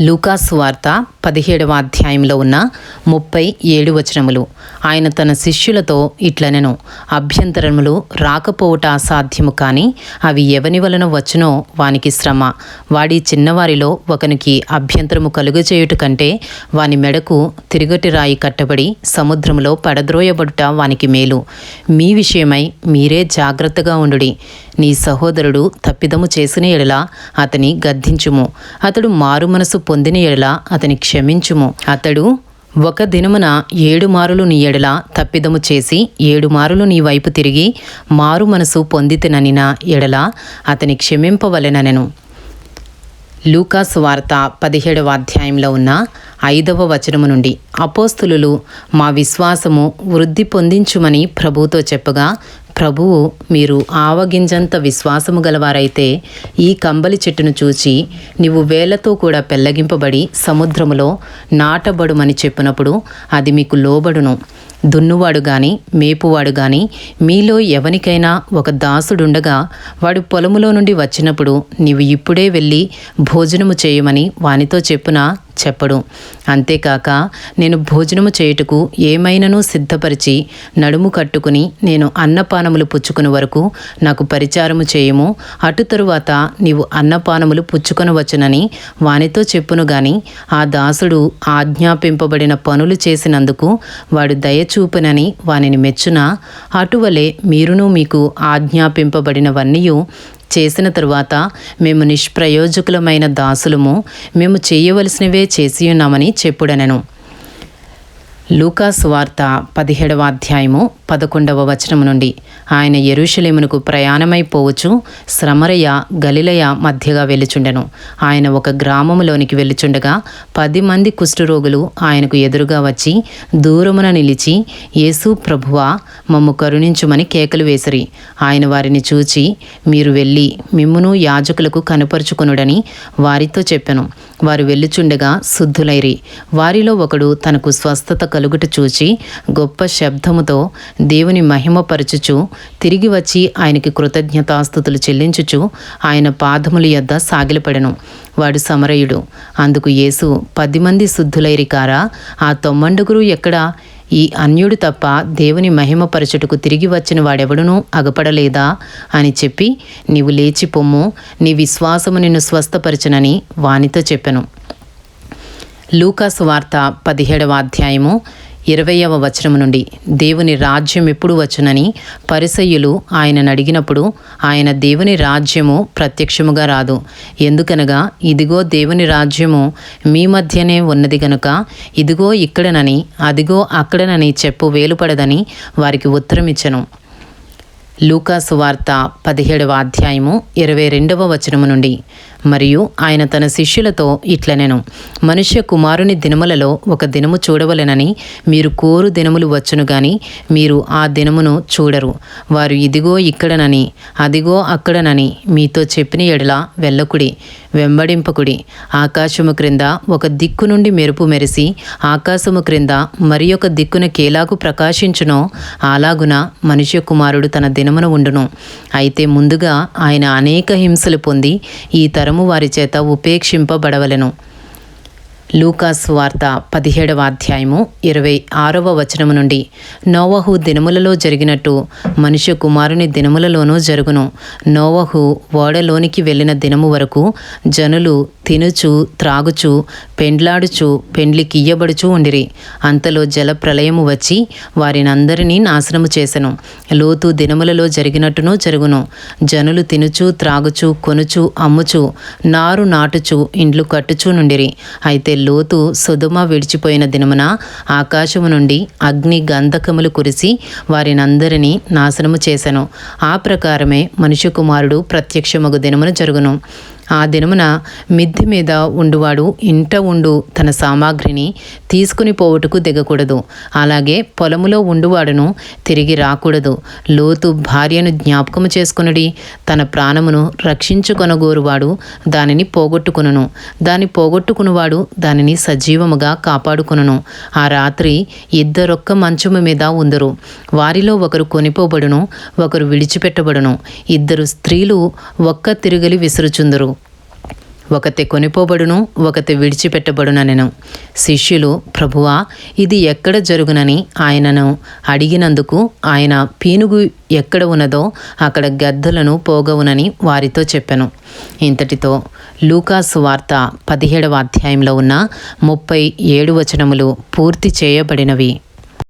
లూకాసు వార్త పదిహేడవ అధ్యాయంలో ఉన్న ముప్పై ఏడు వచనములు. ఆయన తన శిష్యులతో ఇట్లనెను అభ్యంతరములు రాకపోవుట అసాధ్యము కానీ అవి ఎవని వలన వచ్చునో వానికి శ్రమ. వాడి చిన్నవారిలో ఒకనికి అభ్యంతరము కలుగజేయుట కంటే వాని మెడకు తిరుగటి రాయి కట్టబడి సముద్రములో పడద్రోయబడుట వానికి మేలు. మీ విషయమై మీరే జాగ్రత్తగా ఉండుడి. నీ సహోదరుడు తప్పిదము చేసిన ఎడలా అతని గద్దించుము. అతడు మారు మనసు పొందిన ఎడల అతని క్షమించుము. అతడు ఒక దినమున ఏడు మారులు నీ ఎడల తప్పిదము చేసి ఏడు మారులు నీ వైపు తిరిగి మారు మనసు పొందితిననిన ఎడల అతని క్షమింపవలెననెను. లూకాస్ వార్త పదిహేడవ అధ్యాయంలో ఉన్న ఐదవ వచనము నుండి. అపోస్తులు మా విశ్వాసము వృద్ధి పొందించుమని ప్రభుతో చెప్పగా ప్రభువు మీరు ఆవగింజంత విశ్వాసము గలవారైతే ఈ కంబలి చెట్టును చూచి నీవు వేలతో కూడా పెల్లగింపబడి సముద్రములో నాటబడుమని చెప్పినప్పుడు అది మీకు లోబడును. దున్నువాడు గాని మేపువాడు గాని మీలో ఎవనికైనా ఒక దాసుడుండగా వాడు పొలములో నుండి వచ్చినప్పుడు నీవు ఇప్పుడే వెళ్ళి భోజనము చేయమని వానితో చెప్పున చెప్పడు. అంతేకాక నేను భోజనము చేయుటకు ఏమైనను సిద్ధపరిచి నడుము కట్టుకుని నేను అన్నపానములు పుచ్చుకుని వరకు నాకు పరిచారము చేయము. అటు తరువాత నీవు అన్నపానములు పుచ్చుకొని వచ్చునని వానితో చెప్పును గాని ఆ దాసుడు ఆజ్ఞాపింపబడిన పనులు చేసినందుకు వాడు దయచూపునని వానిని మెచ్చున? అటువలే మీరును మీకు ఆజ్ఞాపింపబడినవన్నీ చేసిన తరువాత మేము నిష్ప్రయోజకులమైన దాసులము మేము చేయవలసినవే చేసి ఉన్నామని చెప్పుడనెను. లూకాస్ వార్త పదిహేడవ అధ్యాయము పదకొండవ వచనము నుండి. ఆయన ఎరుషలేమునకు ప్రయాణమైపోవచ్చు శ్రమరయ గలిలయ మధ్యగా వెళ్ళుచుండెను. ఆయన ఒక గ్రామములోనికి వెళ్ళుచుండగా పది మంది కుష్ఠరోగులు ఆయనకు ఎదురుగా వచ్చి దూరమున నిలిచి యేసు ప్రభువా మమ్ము కరుణించుమని కేకలు వేసిరి. ఆయన వారిని చూచి మీరు వెళ్ళి మిమ్మును యాజకులకు కనుపరుచుకొనుడని వారితో చెప్పెను. వారు వెళ్ళుచుండగా శుద్ధులైరి. వారిలో ఒకడు తనకు స్వస్థత కలుగుట చూచి గొప్ప శబ్దముతో దేవుని మహిమపరచుచు తిరిగి వచ్చి ఆయనకి కృతజ్ఞతాస్థుతులు చెల్లించుచు ఆయన పాదముల యొద్ద సాగిలపడెను. వాడు సమరయుడు. అందుకు యేసు పది మంది శుద్ధులైరికారా ఆ తొమ్మండుగురు ఎక్కడ? ఈ అన్యుడు తప్ప దేవుని మహిమపరచుటకు తిరిగి వచ్చిన వాడెవడునూ అగపడలేదా? అని చెప్పి నీవు లేచి పొమ్ము నీ విశ్వాసము నిన్ను స్వస్థపరచునని వానితో చెప్పెను. లూకాసు వార్త పదిహేడవ అధ్యాయము ఇరవయవ వచనము నుండి దేవుని రాజ్యం ఎప్పుడు వచ్చునని పరిసయ్యులు ఆయనను అడిగినప్పుడు ఆయన దేవుని రాజ్యము ప్రత్యక్షముగా రాదు. ఎందుకనగా ఇదిగో దేవుని రాజ్యము మీ మధ్యనే ఉన్నది గనుక ఇదిగో ఇక్కడనని అదిగో అక్కడనని చెప్పు వేలుపడదని వారికి ఉత్తరమిచ్చను లూకాసు వార్త పదిహేడవ అధ్యాయము ఇరవై రెండవ వచనము నుండి మరియు ఆయన తన శిష్యులతో ఇట్లనెను మనుష్య కుమారుని దినములలో ఒక దినము చూడవలెనని మీరు కోరు దినములు వచ్చును గాని మీరు ఆ దినమును చూడరు. వారు ఇదిగో ఇక్కడనని అదిగో అక్కడనని మీతో చెప్పిన ఎడల వెళ్ళకుడి వెంబడింపకుడి. ఆకాశము క్రింద ఒక దిక్కు నుండి మెరుపు మెరిసి ఆకాశము క్రింద మరి ఒక దిక్కున కేలాగు ప్రకాశించునో అలాగున మనుష్య కుమారుడు తన దినమున ఉండును. అయితే ముందుగా ఆయన అనేక హింసలు పొంది ఈ తరము వారి చేత ఉపేక్షింపబడవలెను. లూకాస్ వార్త పదిహేడవ అధ్యాయము ఇరవై ఆరవ వచనము నుండి నోవహు దినములలో జరిగినట్టు మనుష్య కుమారుని దినములలోనూ జరుగును. నోవహు ఓడలోనికి వెళ్ళిన దినము వరకు జనులు తినుచు త్రాగుచు పెండ్లాడుచు పెండ్లికియ్యబడుచు ఉండిరి. అంతలో జల ప్రళయము వచ్చి వారినందరినీ నాశనము చేసెను. లోతు దినములలో జరిగినట్టును జరుగును. జనులు తినుచు త్రాగుచు కొనుచు అమ్ముచు నారు నాటుచు ఇండ్లు కట్టుచు నుండిరి. అయితే లోతు సుధుమ విడిచిపోయిన దినమున ఆకాశము నుండి అగ్ని గంధకములు కురిసి వారినందరినీ నాశనము చేశాను ఆ ప్రకారమే మనుష్య కుమారుడు ప్రత్యక్షమగు దినమున జరుగును. ఆ దినమున మిద్ది మీద ఉండువాడు ఇంట ఉండు తన సామాగ్రిని తీసుకుని పోవుటకు దిగకూడదు. అలాగే పొలములో ఉండువాడును తిరిగి రాకూడదు. లోతు భార్యను జ్ఞాపకము చేసుకునుడి. తన ప్రాణమును రక్షించుకొనగోరువాడు దానిని పోగొట్టుకును దాన్ని పోగొట్టుకునివాడు దానిని సజీవముగా కాపాడుకును ఆ రాత్రి ఇద్దరొక్క మంచము మీద ఉందరు. వారిలో ఒకరు కొనిపోబడును ఒకరు విడిచిపెట్టబడును. ఇద్దరు స్త్రీలు ఒక్క తిరుగలి విసురుచుందరు. ఒకతే కొనిపోబడును ఒకతే విడిచిపెట్టబడుననెను. శిష్యులు ప్రభువా ఇది ఎక్కడ జరుగునని ఆయనను అడిగినందుకు ఆయన పీనుగు ఎక్కడ ఉన్నదో అక్కడ గద్దలను పోగవునని వారితో చెప్పాను. ఇంతటితో లూకాసు వార్త పదిహేడవ అధ్యాయంలో ఉన్న ముప్పై ఏడు వచనములు పూర్తి చేయబడినవి.